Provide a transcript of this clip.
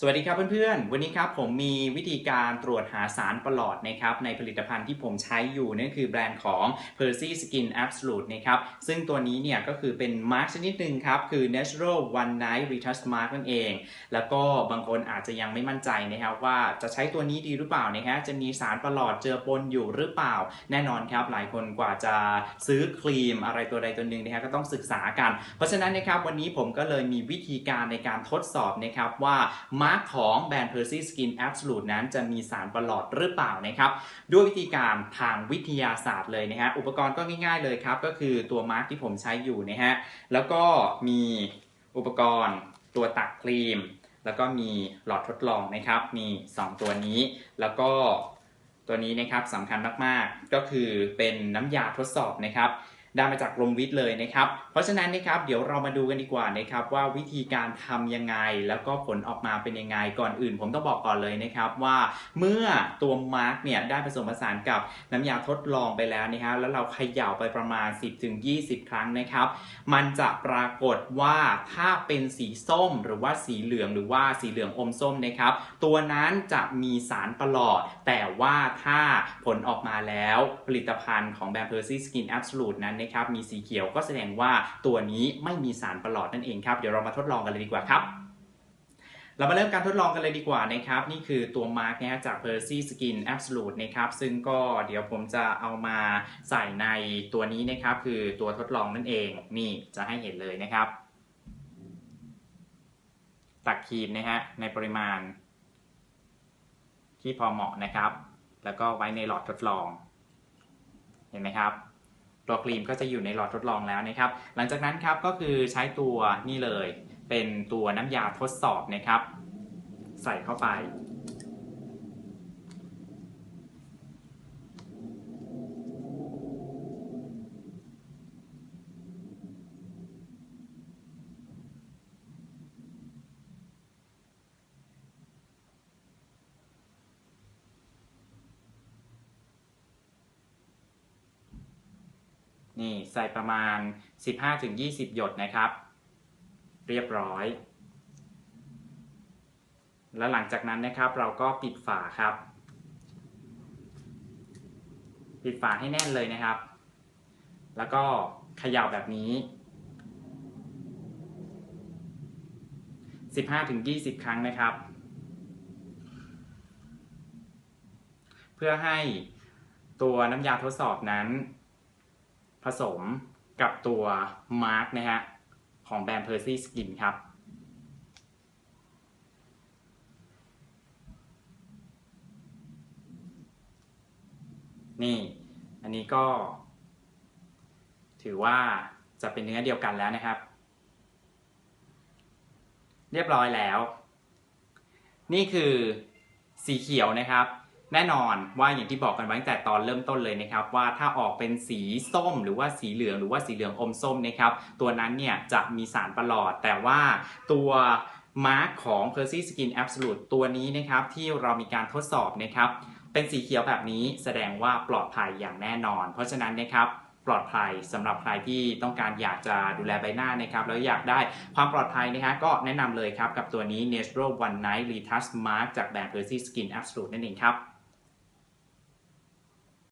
สวัสดีครับเพื่อนๆ วันนี้ครับผมมีวิธีการตรวจหาสารประหลอดนะครับในผลิตภัณฑ์ที่ผมใช้อยู่นั่นคือแบรนด์ของ Percy Skin Absolute นะครับซึ่งตัวนี้เนี่ยก็คือเป็นมาร์กชนิดหนึ่งครับ คือ Natural One Night Retouch Mark นั่นเอง แล้วก็บางคนอาจจะยังไม่มั่นใจนะครับว่าจะใช้ตัวนี้ดีหรือเปล่านะฮะจะมีสารประหลอดเจือปนอยู่หรือเปล่า แน่นอนครับหลายคนกว่าจะซื้อครีมอะไรตัวใดตัวหนึ่งนะฮะก็ต้องศึกษากัน เพราะฉะนั้นนะครับวันนี้ผมก็เลยมีวิธีการในการทดสอบนะครับว่ามาร์กของแบรนด์ Percy Skin Absolute นั้นจะมีสารประหลอดหรือเปล่านะครับ ด้วยวิธีการทางวิทยาศาสตร์เลยนะฮะ อุปกรณ์ก็ง่ายๆเลยครับ ก็คือตัวมาร์กที่ผมใช้อยู่นะฮะ แล้วก็มีอุปกรณ์ตัวตักครีม แล้วก็มีหลอดทดลองนะครับ มี 2 ตัวนี้ แล้วก็ตัวนี้นะครับสำคัญมากๆ ก็คือเป็นน้ำยาทดสอบนะครับ ได้มาจากกรมวิทย์เลยนะครับ เพราะฉะนั้นนะครับเดี๋ยวเรามาดูกันดีกว่านะครับว่าวิธีการทำยังไง แล้วก็ผลออกมาเป็นยังไงก่อนอื่น ผมต้องบอกก่อนเลยนะครับว่าเมื่อตัวมาร์กเนี่ยได้ผสมผสานกับน้ำยาทดลองไปแล้วนะฮะแล้วเราเขย่าไปประมาณ 10-20 ครั้งนะครับ มันจะปรากฏว่าถ้าเป็นสีส้มหรือว่าสีเหลืองหรือว่าสีเหลืองอมส้มนะครับ ตัวนั้นจะมีสารประหลอด แต่ว่าถ้าผลออกมาแล้วผลิตภัณฑ์ของแบรนด์ Percy Skin Absolute นั้นนะครับมีสีเขียวก็แสดงว่าตัวนี้ไม่มีสารประหลอดนั่นเองครับเดี๋ยวเรามาทดลองกันเลยดีกว่าครับเรามาเริ่มการทดลองกันเลยดีกว่านะครับ นี่คือตัวมาร์กนะฮะจาก Percy Skin Absolute นะครับ ซึ่งก็เดี๋ยวผมจะเอามาใส่ในตัวนี้นะครับ คือตัวทดลองนั่นเอง นี่จะให้เห็นเลยนะครับ ตักครีมนะฮะในปริมาณ ที่พอเหมาะนะครับ แล้วก็ไว้ในหลอดทดลอง เห็นไหมครับ ตัวครีมก็จะอยู่ในหลอดทดลองแล้วนะครับ หลังจากนั้นครับก็คือใช้ตัวนี่เลย เป็นตัวน้ำยาทดสอบนะครับ ใส่เข้าไป นี่ใส่ประมาณ 15-20 หยดนะครับ เรียบร้อย แล้วหลังจากนั้นนะครับเราก็ปิดฝาครับ ปิดฝาให้แน่นเลยนะครับ แล้วก็เขย่าแบบนี้ 15-20 ครั้งนะครับ เพื่อให้ตัวน้ำยาทดสอบนั้น ผสมกับตัวมาร์กนะฮะของแบรนด์ Percy Skin ครับ นี่อันนี้ก็ ถือว่าจะเป็นเนื้อเดียวกันแล้วนะครับ เรียบร้อยแล้ว นี่คือสีเขียวนะครับ แน่นอนว่าอย่างที่บอกกันไว้ตั้งแต่ตอนเริ่มต้นเลยนะครับว่าถ้าออกเป็นสีส้มหรือว่าสีเหลืองหรือว่าสีเหลืองอมส้มนะครับตัวนั้นเนี่ยจะมีสารประหลอด แต่ว่าตัวมาร์กของ Percy Skin Absolute ตัวนี้นะครับที่เรามีการทดสอบนะครับเป็นสีเขียวแบบนี้แสดงว่าปลอดภัยอย่างแน่นอน เพราะฉะนั้นนะครับปลอดภัยสำหรับใครที่ต้องการอยากจะดูแลใบหน้านะครับแล้วอยากได้ความปลอดภัยนะฮะก็แนะนำเลยครับ กับตัวนี้ Natural One Night Retouch Mask จากแบรนด์ Percy Skin Absolute นั่นเองครับ